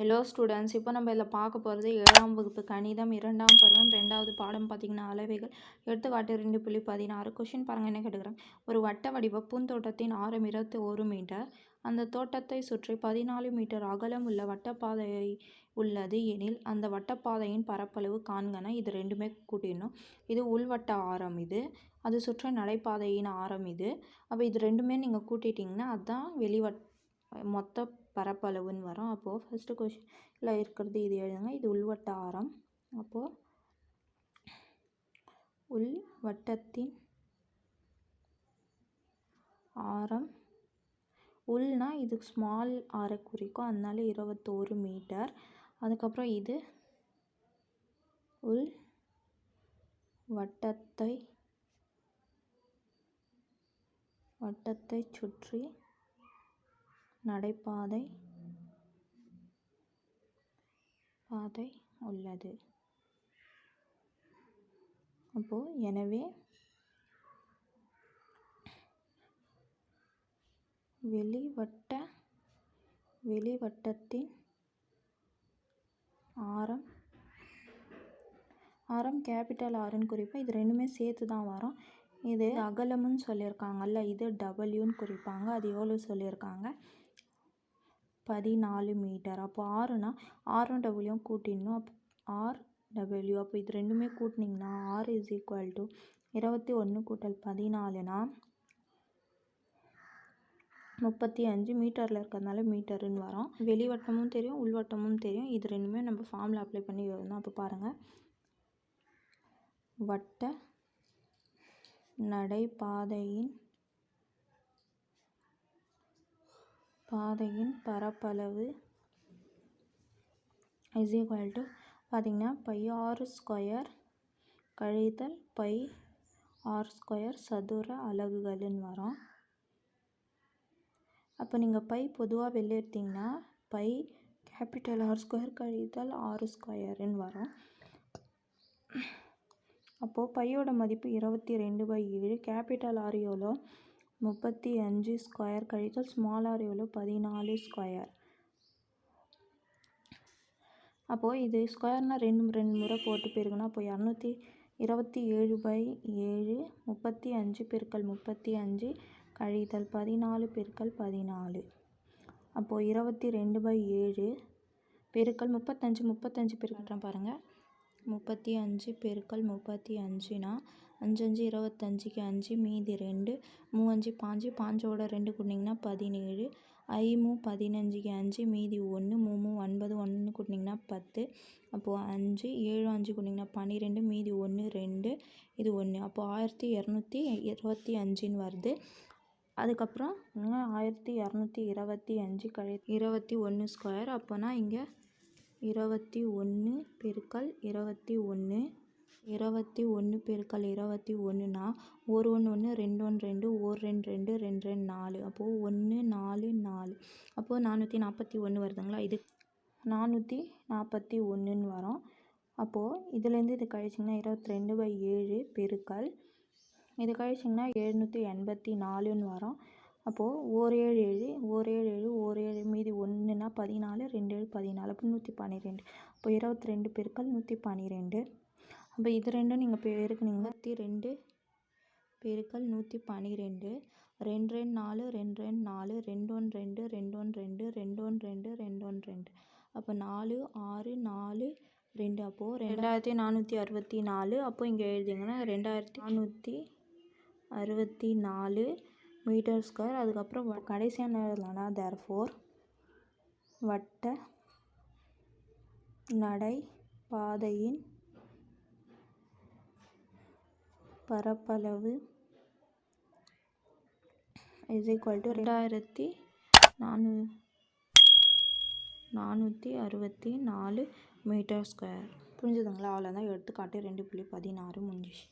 Hello students இப்போ நம்ம இதில் பார்க்க போகிறது ஏழாம் வகுப்பு கணிதம் இரண்டாம் பருவம் ரெண்டாவது பாடம் பார்த்திங்கன்னா அளவைகள். எடுத்துக்காட்டு ரெண்டு புள்ளி பதினாறு. கொஷின் பாருங்கள் என்ன கேட்டுக்கிறேன் ஒரு வட்ட வடிவ பூந்தோட்டத்தின் ஆரம் இருபத்தி ஒரு மீட்டர். அந்த தோட்டத்தை சுற்றி பதினாலு மீட்டர் அகலம் உள்ள வட்டப்பாதை உள்ளது எனில் அந்த வட்டப்பாதையின் பரப்பளவு காண்கன. இது ரெண்டுமே கூட்டிடணும். இது உள்வட்ட ஆரம் இது. அது சுற்ற நடைபாதையின் ஆரம் இது. அப்போ இது ரெண்டுமே நீங்கள் கூட்டிட்டிங்கன்னா அதுதான் வெளிவட் மொத்த பரப்பளவுன்னு வரும். அப்போது ஃபஸ்ட்டு கொஷினில் இருக்கிறது இது எழுதுங்க. இது உள்வட்ட ஆரம் அப்போது உள் வட்டத்தின் ஆரம் உள்னா இது ஸ்மால் ஆரை குறிக்கும். அதனால இருபத்தோரு மீட்டர். அதுக்கப்புறம் இது உள் வட்டத்தை வட்டத்தை சுற்றி நடைபாதை பாதை உள்ளது. அப்போது எனவே வெளிவட்ட வெளிவட்டத்தின் ஆரம் ஆரம் கேபிட்டல் ஆர்னு குறிப்போம் இது ரெண்டுமே சேர்த்து தான் வரும். இது அகலம்னு சொல்லியிருக்காங்கல்ல இது டபுள்யூன்னு குறிப்பாங்க. அது எவ்வளோ சொல்லியிருக்காங்க? பதினாலு மீட்டர். அப்போ ஆறுனா ஆரும் டபுள்யூவும் கூட்டிடணும். அப்போ ஆர் டபுள்யூ அப்போ இது ரெண்டுமே கூட்டினீங்கன்னா ஆர் இஸ் ஈக்குவல் டு இருபத்தி ஒன்று கூட்டல் பதினாலுனா முப்பத்தி அஞ்சு மீட்டரில் இருக்கிறதுனால மீட்டருன்னு வரும். வெளிவட்டமும் தெரியும் உள்வட்டமும் தெரியும். இது ரெண்டுமே நம்ம ஃபார்மில் அப்ளை பண்ணி எழுதணும். அப்போ பாருங்கள் வட்ட நடைபாதையின் பாதையின் பரப்பளவு இஸ் ஈக்குவல் டு பார்த்திங்கன்னா பை ஆர் ஸ்கொயர் கழித்தல் பை ஆர் ஸ்கொயர் சதுர அலகுகள்னு வரும். அப்போ நீங்கள் பை பொதுவாக வெளில எடுத்திங்கன்னா பை கேபிட்டல் ஆர் ஸ்கொயர் கழித்தல் ஆர் ஸ்கொயருன்னு வரும். அப்போது பையோட மதிப்பு இருபத்தி ரெண்டு பை ஏழு கேபிட்டல் ஆர் எவ்வளோ? முப்பத்தி அஞ்சு ஸ்கொயர் கழித்தல் ஸ்மால் ஆர் எவ்வளோ பதினாலு ஸ்கொயர். அப்போது இது ஸ்கொயர்னால் ரெண்டு ரெண்டு முறை போட்டு போயிருக்குன்னா அப்போ இரநூத்தி இருபத்தி ஏழு பை ஏழு முப்பத்தி அஞ்சு பெருக்கல் முப்பத்தி அஞ்சு கழித்தல் பதினாலு பெருக்கல் பதினாலு. அப்போது இருபத்தி ரெண்டு பை ஏழு பெருக்கல் முப்பத்தஞ்சு முப்பத்தஞ்சு பெருக்கட்டுறேன் பாருங்கள் முப்பத்தி அஞ்சு பெருக்கல் முப்பத்தி அஞ்சுனா அஞ்சு அஞ்சு இருபத்தஞ்சிக்கு அஞ்சு மீதி ரெண்டு மூவஞ்சு பாஞ்சு பாஞ்சோட ரெண்டு கூட்டினீங்கன்னா பதினேழு ஐமு பதினஞ்சுக்கு அஞ்சு மீதி ஒன்று மூணு ஒன்பது ஒன்று கூட்டினீங்கன்னா பத்து அப்போது அஞ்சு ஏழு அஞ்சு கூட்டினீங்கன்னா பன்னிரெண்டு மீதி ஒன்று ரெண்டு இது ஒன்று அப்போது ஆயிரத்தி இரநூத்தி இருபத்தி அஞ்சுன்னு வருது. அதுக்கப்புறம் ஆயிரத்தி இரநூத்தி இருபத்தி அஞ்சு கழி இருபத்தி ஒன்று ஸ்கொயர் அப்போனா இங்கே இருபத்தி ஒன்று பெருக்கல் இருபத்தி ஒன்று இருபத்தி ஒன்று பெருக்கல் இருபத்தி ஒன்றுனா ஒரு ஒன்று ஒன்று ரெண்டு ஒன்று ரெண்டு ஒரு ரெண்டு ரெண்டு ரெண்டு ரெண்டு நாலு. அப்போது ஒன்று நாலு நாலு. அப்போது நானூற்றி நாற்பத்தி ஒன்று வருதுங்களா? இது நானூற்றி நாற்பத்தி ஒன்றுன்னு வரும். அப்போது இதுலேருந்து இது கழிச்சிங்கன்னா இருபத்தி ரெண்டு பை ஏழு பெருக்கல். இது கழிச்சிங்கன்னா எழுநூற்றி எண்பத்தி நாலுன்னு வரும். அப்போது ஓர் ஏழு ஏழு ஓர் ஏழு ஏழு ஓர் ஏழு மீதி ஒன்றுனா பதினாலு ரெண்டு ஏழு பதினாலு. அப்போ நூற்றி பன்னிரெண்டு. அப்போ இருபத்தி ரெண்டு பெருக்கள் நூற்றி பன்னிரெண்டு. அப்போ இது ரெண்டும் நீங்கள் பெருக்குனீங்க நூற்றி ரெண்டு பெருக்கல் நூற்றி பன்னிரெண்டு ரெண்டு ரெண்டு நாலு ரெண்டு ரெண்டு நாலு ரெண்டு ஒன்று ரெண்டு ரெண்டு ஒன்று ரெண்டு ரெண்டு ஒன்று ரெண்டு ரெண்டு ஒன்று ரெண்டு. அப்போ நாலு ஆறு நாலு ரெண்டு. அப்போது ரெண்டாயிரத்தி நானூற்றி அறுபத்தி நாலு. அப்போ இங்கே எழுதிங்கன்னா ரெண்டாயிரத்தி நானூற்றி அறுபத்தி நாலு மீட்டர் ஸ்கொயர். அதுக்கப்புறம் கடைசியாக எழுதலாம்னா தேர் ஃபோர் வட்ட நடை பாதையின் பரப்பளவு இஸ் ஈக்குவல் டு ரெண்டாயிரத்தி நானூ நானூற்றி அறுபத்தி நாலு மீட்டர் ஸ்கொயர். புரிஞ்சுதுங்களா? அவ்வளோதான் எடுத்துக்காட்டு ரெண்டு புள்ளி பதினாறு முடிஞ்சிச்சு.